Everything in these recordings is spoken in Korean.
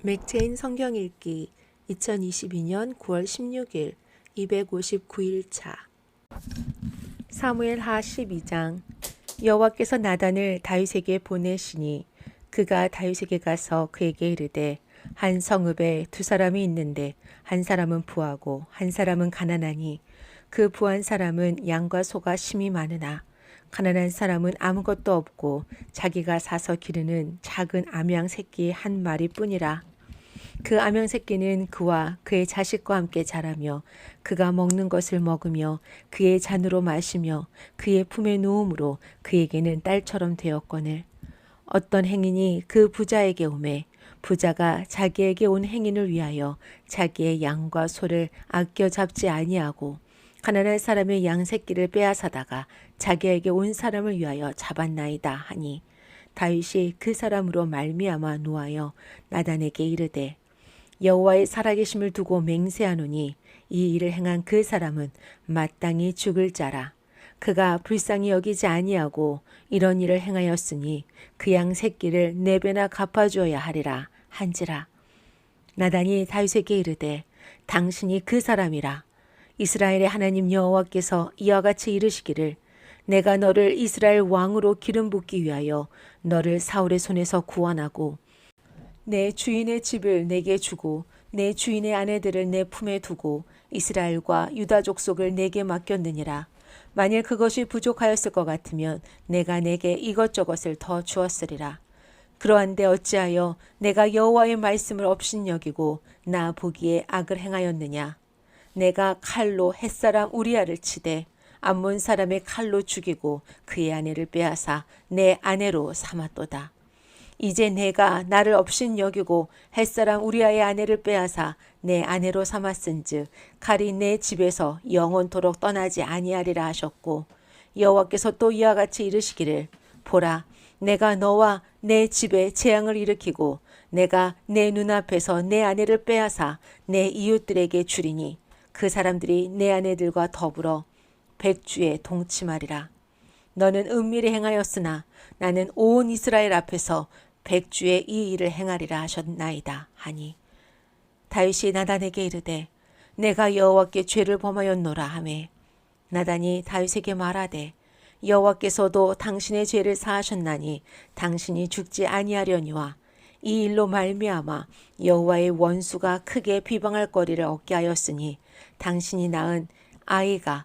맥체인 성경 읽기 2022년 9월 16일 259일차. 사무엘 하 12장 여호와께서 나단을 다윗에게 보내시니 그가 다윗에게 가서 그에게 이르되 한 성읍에 두 사람이 있는데 한 사람은 부하고 한 사람은 가난하니 그 부한 사람은 양과 소가 심이 많으나 가난한 사람은 아무것도 없고 자기가 사서 기르는 작은 암양 새끼 한 마리 뿐이라. 그 암양 새끼는 그와 그의 자식과 함께 자라며 그가 먹는 것을 먹으며 그의 잔으로 마시며 그의 품에 누움으로 그에게는 딸처럼 되었거늘. 어떤 행인이 그 부자에게 오매 부자가 자기에게 온 행인을 위하여 자기의 양과 소를 아껴 잡지 아니하고 가난한 사람의 양 새끼를 빼앗아다가 자기에게 온 사람을 위하여 잡았나이다 하니 다윗이 그 사람으로 말미암아 노하여 나단에게 이르되 여호와의 살아계심을 두고 맹세하노니 이 일을 행한 그 사람은 마땅히 죽을 자라. 그가 불쌍히 여기지 아니하고 이런 일을 행하였으니 그 양 새끼를 네 배나 갚아주어야 하리라 한지라. 나단이 다윗에게 이르되 당신이 그 사람이라. 이스라엘의 하나님 여호와께서 이와 같이 이르시기를 내가 너를 이스라엘 왕으로 기름 붓기 위하여 너를 사울의 손에서 구원하고 내 주인의 집을 내게 주고 내 주인의 아내들을 내 품에 두고 이스라엘과 유다 족속을 내게 맡겼느니라. 만일 그것이 부족하였을 것 같으면 내가 내게 이것저것을 더 주었으리라. 그러한데 어찌하여 내가 여호와의 말씀을 업신여기고 나 보기에 악을 행하였느냐? 내가 칼로 햇사람 우리아를 치되 암몬 사람의 칼로 죽이고 그의 아내를 빼앗아 내 아내로 삼았도다. 이제 내가 나를 업신 여기고 햇사람 우리아의 아내를 빼앗아 내 아내로 삼았은즉 칼이 내 집에서 영원토록 떠나지 아니하리라 하셨고 여호와께서 또 이와 같이 이르시기를 보라 내가 너와 내 집에 재앙을 일으키고 내가 내 눈앞에서 내 아내를 빼앗아 내 이웃들에게 주리니 그 사람들이 내 아내들과 더불어 백주에 동침하리라. 너는 은밀히 행하였으나 나는 온 이스라엘 앞에서 백주에 이 일을 행하리라 하셨나이다 하니 다윗이 나단에게 이르되 내가 여호와께 죄를 범하였노라 하매 나단이 다윗에게 말하되 여호와께서도 당신의 죄를 사하셨나니 당신이 죽지 아니하려니와 이 일로 말미암아 여호와의 원수가 크게 비방할 거리를 얻게 하였으니 당신이 낳은 아이가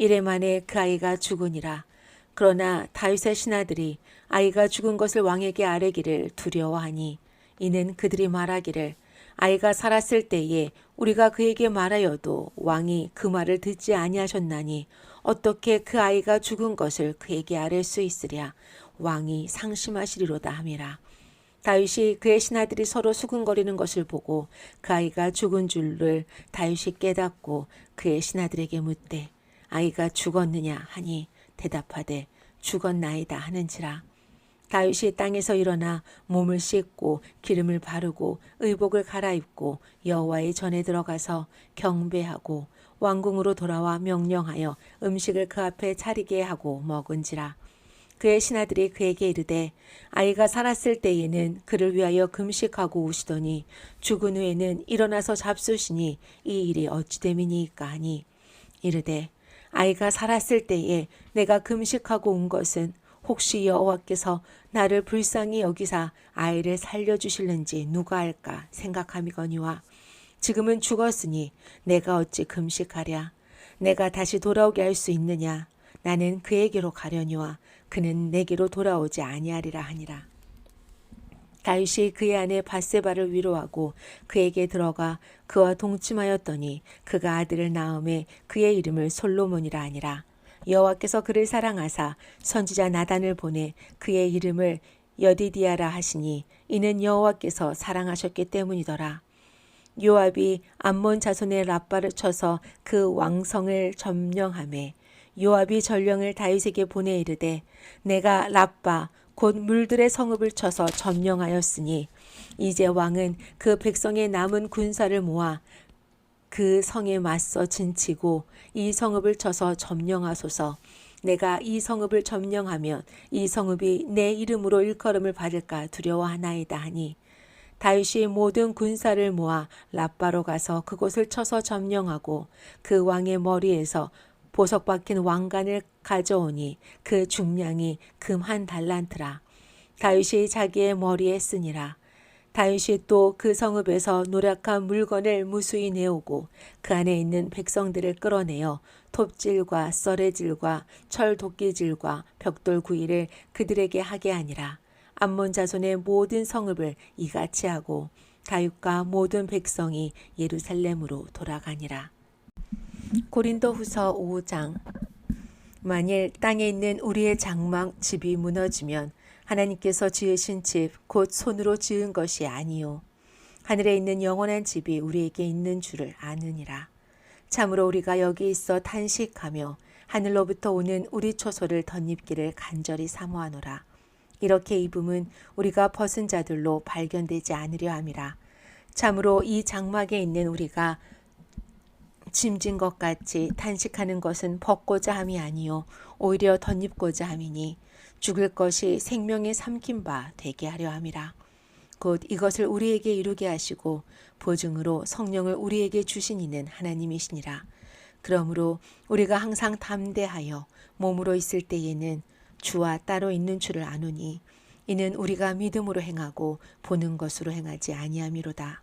이래 만에 그 아이가 죽으니라. 그러나 다윗의 신하들이 아이가 죽은 것을 왕에게 아뢰기를 두려워하니 이는 그들이 말하기를 아이가 살았을 때에 우리가 그에게 말하여도 왕이 그 말을 듣지 아니하셨나니 어떻게 그 아이가 죽은 것을 그에게 아뢰 수 있으랴 왕이 상심하시리로다 함이라. 다윗이 그의 신하들이 서로 수근거리는 것을 보고 그 아이가 죽은 줄을 다윗이 깨닫고 그의 신하들에게 묻되 아이가 죽었느냐 하니 대답하되 죽었나이다 하는지라. 다윗이 땅에서 일어나 몸을 씻고 기름을 바르고 의복을 갈아입고 여호와의 전에 들어가서 경배하고 왕궁으로 돌아와 명령하여 음식을 그 앞에 차리게 하고 먹은지라. 그의 신하들이 그에게 이르되 아이가 살았을 때에는 그를 위하여 금식하고 우시더니 죽은 후에는 일어나서 잡수시니 이 일이 어찌 됨이니까 하니 이르되 아이가 살았을 때에 내가 금식하고 온 것은 혹시 여호와께서 나를 불쌍히 여기사 아이를 살려 주실는지 누가 알까 생각함이거니와 지금은 죽었으니 내가 어찌 금식하랴 내가 다시 돌아오게 할 수 있느냐 나는 그에게로 가려니와 그는 내게로 돌아오지 아니하리라 하니라. 다윗이 그의 아내 바세바를 위로하고 그에게 들어가 그와 동침하였더니 그가 아들을 낳음에 그의 이름을 솔로몬이라 하니라. 여호와께서 그를 사랑하사 선지자 나단을 보내 그의 이름을 여디디아라 하시니 이는 여호와께서 사랑하셨기 때문이더라. 요압이 암몬 자손의 라빠를 쳐서 그 왕성을 점령함에 요압이 전령을 다윗에게 보내 이르되 내가 라빠 곧 물들의 성읍을 쳐서 점령하였으니 이제 왕은 그 백성의 남은 군사를 모아 그 성에 맞서 진치고 이 성읍을 쳐서 점령하소서. 내가 이 성읍을 점령하면 이 성읍이 내 이름으로 일컬음을 받을까 두려워하나이다 하니 다윗이 모든 군사를 모아 라빠로 가서 그곳을 쳐서 점령하고 그 왕의 머리에서 보석 박힌 왕관을 가져오니 그 중량이 금 한 달란트라. 다윗이 자기의 머리에 쓰니라. 다윗이 또 그 성읍에서 노력한 물건을 무수히 내오고 그 안에 있는 백성들을 끌어내어 톱질과 썰의질과 철 도끼질과 벽돌 구이를 그들에게 하게 하니라. 암몬 자손의 모든 성읍을 이같이 하고 다윗과 모든 백성이 예루살렘으로 돌아가니라 고린도후서 5장. 만일 땅에 있는 우리의 장막 집이 무너지면 하나님께서 지으신 집 곧 손으로 지은 것이 아니요. 하늘에 있는 영원한 집이 우리에게 있는 줄을 아느니라. 참으로 우리가 여기 있어 탄식하며 하늘로부터 오는 우리 초소를 덧입기를 간절히 사모하노라. 이렇게 입음은 우리가 벗은 자들로 발견되지 않으려 함이라. 참으로 이 장막에 있는 우리가 짐진 것 같이 탄식하는 것은 벗고자 함이 아니요 오히려 덧입고자 함이니 죽을 것이 생명에 삼킨 바 되게 하려 함이라. 곧 이것을 우리에게 이루게 하시고 보증으로 성령을 우리에게 주신 이는 하나님이시니라. 그러므로 우리가 항상 담대하여 몸으로 있을 때에는 주와 따로 있는 줄을 아노니 이는 우리가 믿음으로 행하고 보는 것으로 행하지 아니함이로다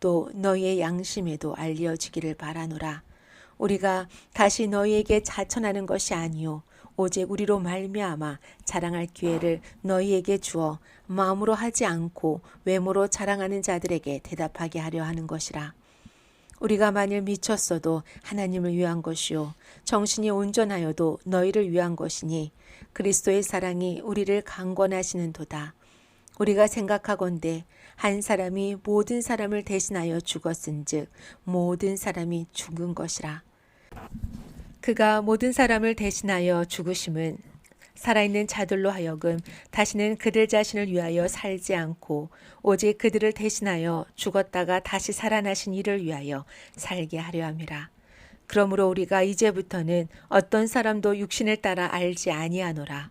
또 너희의 양심에도 알려지기를 바라노라. 우리가 다시 너희에게 자천하는 것이 아니요 오직 우리로 말미암아 자랑할 기회를 너희에게 주어 마음으로 하지 않고 외모로 자랑하는 자들에게 대답하게 하려 하는 것이라. 우리가 만일 미쳤어도 하나님을 위한 것이요 정신이 온전하여도 너희를 위한 것이니 그리스도의 사랑이 우리를 강권하시는도다. 우리가 생각하건대 한 사람이 모든 사람을 대신하여 죽었은즉 모든 사람이 죽은 것이라. 그가 모든 사람을 대신하여 죽으심은 살아있는 자들로 하여금 다시는 그들 자신을 위하여 살지 않고 오직 그들을 대신하여 죽었다가 다시 살아나신 이를 위하여 살게 하려 함이라. 그러므로 우리가 이제부터는 어떤 사람도 육신을 따라 알지 아니하노라.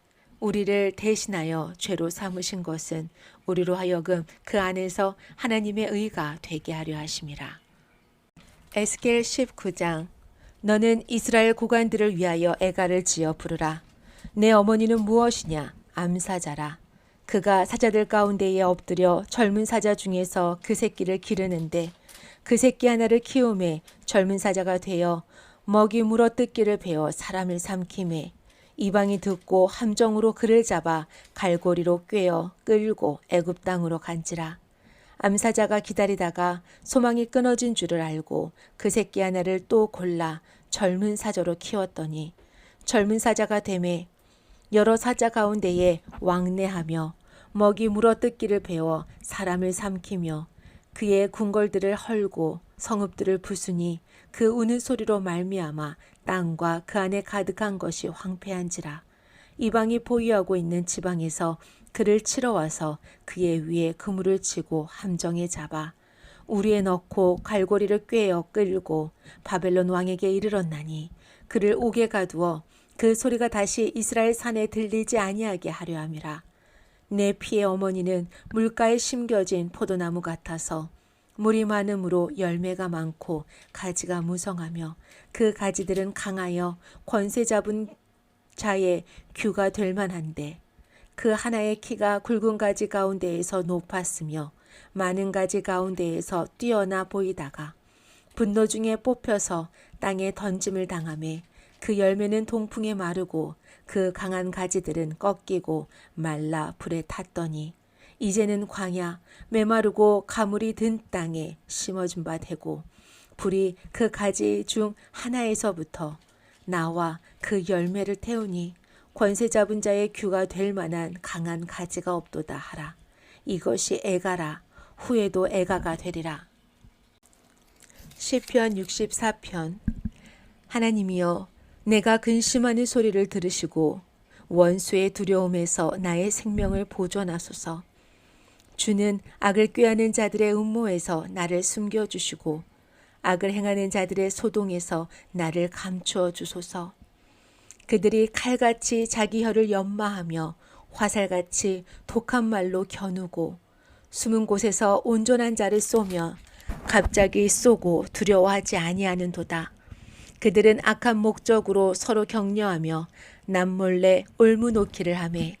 우리를 대신하여 죄로 삼으신 것은 우리로 하여금 그 안에서 하나님의 의가 되게 하려 하심이라. 에스겔 19장 너는 이스라엘 고관들을 위하여 애가를 지어 부르라. 내 어머니는 무엇이냐? 암사자라. 그가 사자들 가운데에 엎드려 젊은 사자 중에서 그 새끼를 기르는데 그 새끼 하나를 키움에 젊은 사자가 되어 먹이 물어 뜯기를 배워 사람을 삼킴에 이방이 듣고 함정으로 그를 잡아 갈고리로 꿰어 끌고 애굽 땅으로 간지라. 암사자가 기다리다가 소망이 끊어진 줄을 알고 그 새끼 하나를 또 골라 젊은 사자로 키웠더니 젊은 사자가 되매 여러 사자 가운데에 왕래하며 먹이 물어 뜯기를 배워 사람을 삼키며 그의 궁궐들을 헐고 성읍들을 부수니 그 우는 소리로 말미암아 땅과 그 안에 가득한 것이 황폐한지라. 이방이 보유하고 있는 지방에서 그를 치러 와서 그의 위에 그물을 치고 함정에 잡아 우리에 넣고 갈고리를 꿰어 끌고 바벨론 왕에게 이르렀나니 그를 옥에 가두어 그 소리가 다시 이스라엘 산에 들리지 아니하게 하려 함이라. 내 피의 어머니는 물가에 심겨진 포도나무 같아서 물이 많음으로 열매가 많고 가지가 무성하며 그 가지들은 강하여 권세 잡은 자의 규가 될 만한데 그 하나의 키가 굵은 가지 가운데에서 높았으며 많은 가지 가운데에서 뛰어나 보이다가 분노 중에 뽑혀서 땅에 던짐을 당함에 그 열매는 동풍에 마르고 그 강한 가지들은 꺾이고 말라 불에 탔더니 이제는 광야 메마르고 가물이 든 땅에 심어진 바 되고 불이 그 가지 중 하나에서부터 나와 그 열매를 태우니 권세 잡은 자의 규가 될 만한 강한 가지가 없도다 하라. 이것이 애가라. 후에도 애가가 되리라. 시편 64편 하나님이여 내가 근심하는 소리를 들으시고 원수의 두려움에서 나의 생명을 보존하소서. 주는 악을 꾀하는 자들의 음모에서 나를 숨겨 주시고 악을 행하는 자들의 소동에서 나를 감추어 주소서. 그들이 칼같이 자기 혀를 연마하며 화살같이 독한 말로 겨누고 숨은 곳에서 온전한 자를 쏘며 갑자기 쏘고 두려워하지 아니하는도다. 그들은 악한 목적으로 서로 격려하며 남몰래 올무놓기를 하매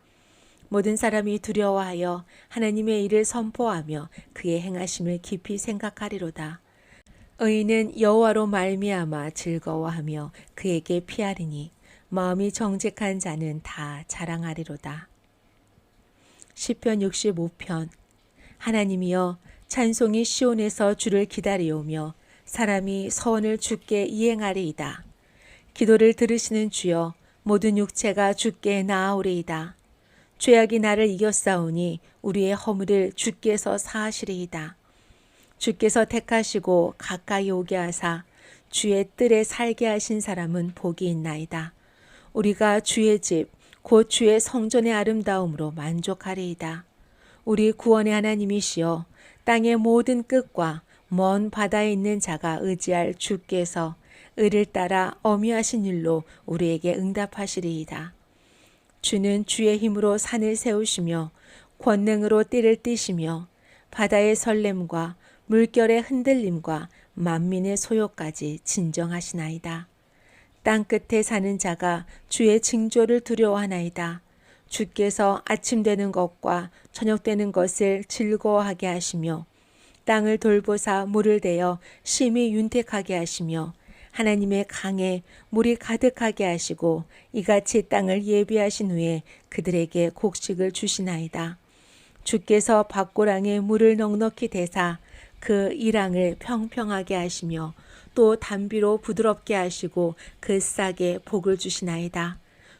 모든 사람이 두려워하여 하나님의 일을 선포하며 그의 행하심을 깊이 생각하리로다. 의인은 여호와로 말미암아 즐거워하며 그에게 피하리니 마음이 정직한 자는 다 자랑하리로다. 시편 65편 하나님이여 찬송이 시온에서 주를 기다리오며 사람이 서원을 주께 이행하리이다. 기도를 들으시는 주여 모든 육체가 주께 나아오리이다. 죄악이 나를 이겼사오니 우리의 허물을 주께서 사하시리이다. 주께서 택하시고 가까이 오게 하사 주의 뜰에 살게 하신 사람은 복이 있나이다. 우리가 주의 집, 곧 주의 성전의 아름다움으로 만족하리이다. 우리 구원의 하나님이시여 땅의 모든 끝과 먼 바다에 있는 자가 의지할 주께서 의를 따라 어미하신 일로 우리에게 응답하시리이다. 주는 주의 힘으로 산을 세우시며 권능으로 띠를 띠시며 바다의 설렘과 물결의 흔들림과 만민의 소요까지 진정하시나이다. 땅 끝에 사는 자가 주의 징조를 두려워하나이다. 주께서 아침 되는 것과 저녁 되는 것을 즐거워하게 하시며 땅을 돌보사 물을 대어 심히 윤택하게 하시며 하나님의 강에 물이 가득하게 하시고 이같이 땅을 예비하신 후에 그들에게 곡식을 주시나이다. 주께서 밭고랑에 물을 넉넉히 대사 그 이랑을 평평하게 하시며 또 담비로 부드럽게 하시고 그 싹에 복을 주시나이다.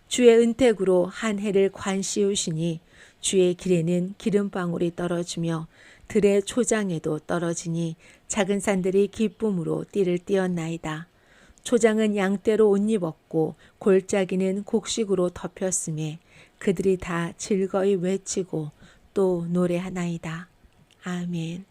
주의 은택으로 한 해를 관시우시니 주의 길에는 기름방울이 떨어지며 들의 초장에도 떨어지니 작은 산들이 기쁨으로 띠를 띄었나이다. 초장은 양떼로 옷 입었고 골짜기는 곡식으로 덮였음에 그들이 다 즐거이 외치고 또 노래하나이다. 아멘.